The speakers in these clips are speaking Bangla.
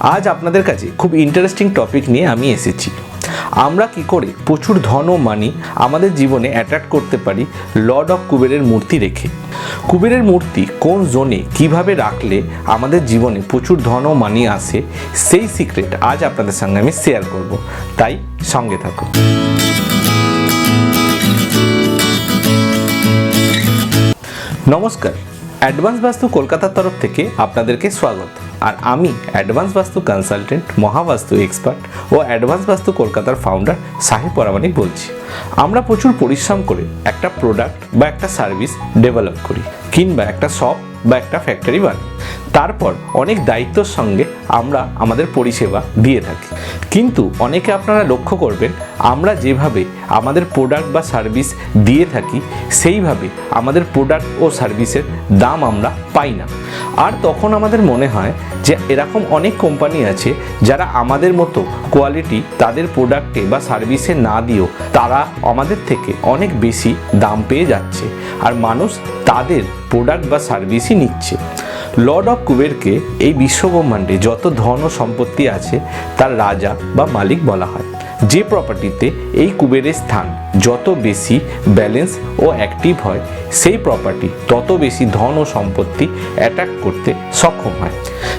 আজ আপনাদের কাছে খুব ইন্টারেস্টিং টপিক নিয়ে আমি এসেছি। আমরা কি করে প্রচুর ধন ও মানি আমাদের জীবনে অ্যাট্রাক্ট করতে পারি লর্ড অফ কুবেরের মূর্তি রেখে? কুবেরের মূর্তি কোন জোনে কীভাবে রাখলে আমাদের জীবনে প্রচুর ধন ও মানি আসে, সেই সিক্রেট আজ আপনাদের সঙ্গে আমি শেয়ার করব। তাই সঙ্গে থাকুন। নমস্কার অ্যাডভান্স বাস্তু কলকাতার তরফ থেকে আপনাদেরকে স্বাগত। আর আমি advance vastu consultant, Mahavastu expert ও অ্যাডভান্স বাস্তু কলকাতার ফাউন্ডার সাহেব পরামানিক বলছি। আমরা প্রচুর পরিশ্রম করে একটা প্রোডাক্ট বা একটা সার্ভিস ডেভেলপ করি, কিংবা একটা শপ বা একটা ফ্যাক্টরি বানাই। তারপর অনেক দায়িত্বর সঙ্গে আমরা আমাদের পরিষেবা দিয়ে থাকি। কিন্তু অনেকে আপনারা লক্ষ্য করবেন, আমরা যেভাবে আমাদের প্রোডাক্ট বা সার্ভিস দিয়ে থাকি, সেইভাবে আমাদের প্রোডাক্ট ও সার্ভিসের দাম আমরা পাই না। আর তখন আমাদের মনে হয় যে এরকম অনেক কোম্পানি আছে যারা আমাদের মতো কোয়ালিটি তাদের প্রোডাক্টে বা সার্ভিসে না দিয়েও তারা আমাদের থেকে অনেক বেশি দাম পেয়ে যাচ্ছে। আর মানুষ তাদের প্রোডাক্ট বা সার্ভিসই নিচ্ছে। লর্ড অফ কুবেরকে এই বিশ্বব্রহ্মাণ্ডে যত ধন ও সম্পত্তি আছে, তার রাজা বা মালিক বলা হয়। যে প্রপার্টিতে এই কুবেরের স্থান যত বেশি ব্যালেন্স ও অ্যাক্টিভ হয়, সেই প্রপার্টি তত বেশি ধন ও সম্পত্তি অ্যাট্রাক্ট করতে সক্ষম হয়।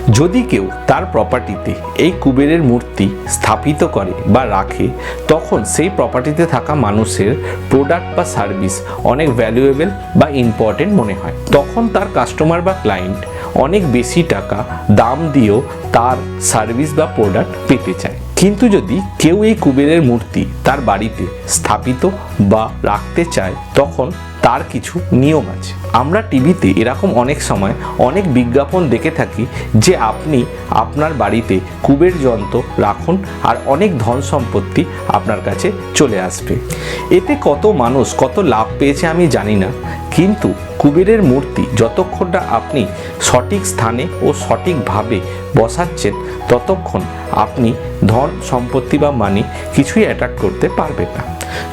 যদি কেউ তার প্রপার্টিতে এই কুবেরের মূর্তি স্থাপিত করে বা রাখে, তখন সেই প্রপার্টিতে থাকা মানুষের প্রোডাক্ট বা সার্ভিস অনেক ভ্যালুয়েবল বা ইম্পর্টেন্ট মনে হয়। তখন তার কাস্টমার বা ক্লায়েন্ট অনেক বেশি টাকা দাম দিয়েও তার সার্ভিস বা প্রোডাক্ট পেতে চায়। কিন্তু যদি কেউ এই কুবেরের মূর্তি তার বাড়িতে স্থাপিত বা রাখতে চায়, তখন তার কিছু নিয়ম আছে। আমরা টিভিতে এরকম অনেক সময় অনেক বিজ্ঞাপন দেখে থাকি যে আপনি আপনার বাড়িতে কুবের যন্ত্র রাখুন আর অনেক ধন সম্পত্তি আপনার কাছে চলে আসবে। এতে কত মানুষ কত লাভ পেয়েছে আমি জানি না, কিন্তু কুবেরের মূর্তি যতক্ষণ না আপনি সঠিক স্থানে ও সঠিকভাবে বসাচ্ছেন, ততক্ষণ আপনি ধন, সম্পত্তি বা মানি কিছুই অ্যাট্রাক্ট করতে পারবেন না।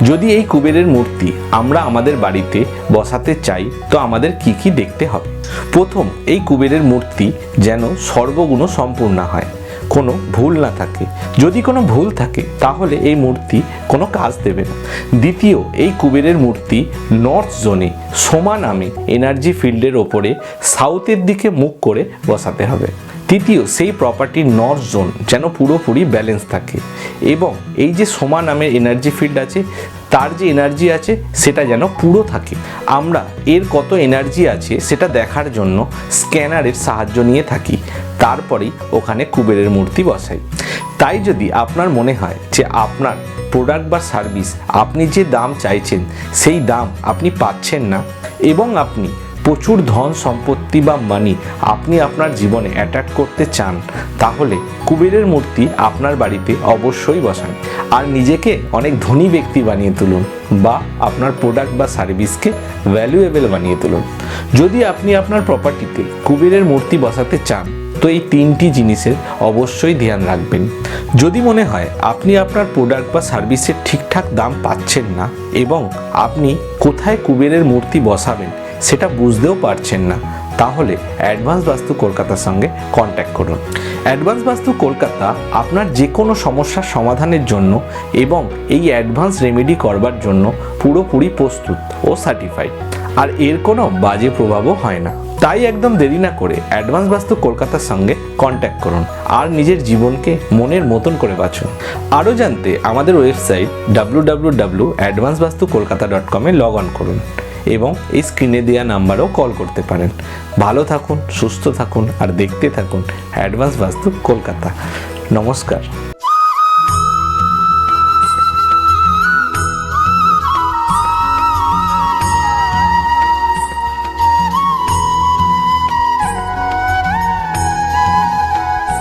যদি এই কুবেরের মূর্তি আমরা আমাদের বাড়িতে বসাতে চাই, তো আমাদের কি কি দেখতে হবে? প্রথম, এই কুবেরের মূর্তি যেন সর্বগুণ সম্পূর্ণ হয়। কোনো ভুল না থাকে। যদি কোনো ভুল থাকে, তাহলে এই মূর্তি কোনো কাজ দেবে না। দ্বিতীয়, এই কুবেরের মূর্তি নর্থ জোনে সমান নামে এনার্জি ফিল্ডের ওপরে সাউথের দিকে মুখ করে বসাতে হবে। তৃতীয়, সেই প্রপার্টির নর্থ জোন যেন পুরোপুরি ব্যালেন্স থাকে। এবং এই যে সোমা নামের এনার্জি ফিল্ড আছে তার যে এনার্জি আছে, সেটা যেন পুরো থাকে। আমরা এর কত এনার্জি আছে, সেটা দেখার জন্য স্ক্যানারের সাহায্য নিয়ে থাকি। তারপরেই ওখানে কুবেরের মূর্তি বসাই। তাই যদি আপনার মনে হয় যে আপনার প্রোডাক্ট বা সার্ভিস আপনি যে দাম চাইছেন, সেই দাম আপনি পাচ্ছেন না এবং আপনি প্রচুর ধন সম্পত্তি বা মানি আপনি আপনার জীবনে অ্যাট্রাক্ট করতে চান, তাহলে কুবেরের মূর্তি আপনার বাড়িতে অবশ্যই বসান। আর নিজেকে অনেক ধনী ব্যক্তি বানিয়ে তুলুন বা আপনার প্রোডাক্ট বা সার্ভিসকে ভ্যালুয়েবল বানিয়ে তুলুন। যদি আপনি আপনার প্রপার্টিতে কুবেরের মূর্তি বসাতে চান, তো এই তিনটি জিনিসের অবশ্যই ধ্যান রাখবেন। যদি মনে হয় আপনি আপনার প্রোডাক্ট বা সার্ভিসের ঠিকঠাক দাম পাচ্ছেন না এবং আপনি কোথায় কুবেরের মূর্তি বসাবেন সেটা বুঝতেও পারছেন না। তাহলে অ্যাডভান্স বাস্তু কলকাতার সঙ্গে কন্ট্যাক্ট করুন। অ্যাডভান্স বাস্তু কলকাতা আপনার যে কোনো সমস্যার সমাধানের জন্য এবং এই অ্যাডভান্স রেমেডি করবার জন্য পুরোপুরি প্রস্তুত ও সার্টিফাইড আর এর কোনো বাজে প্রভাবও হয় না। তাই একদম দেরি না করে অ্যাডভান্স বাস্তু কলকাতার সঙ্গে কন্ট্যাক্ট করুন আর নিজের জীবনকে মনের মতন করে বাঁচুন। আরও জানতে আমাদের website W W W advance vastu Kolkata dot কমে লগ অন করুন। এবং এই স্ক্রিনে দেওয়া নাম্বারও কল করতে পারেন। ভালো থাকুন, সুস্থ থাকুন আর দেখতে থাকুন অ্যাডভান্স বাস্তু কলকাতা। নমস্কার।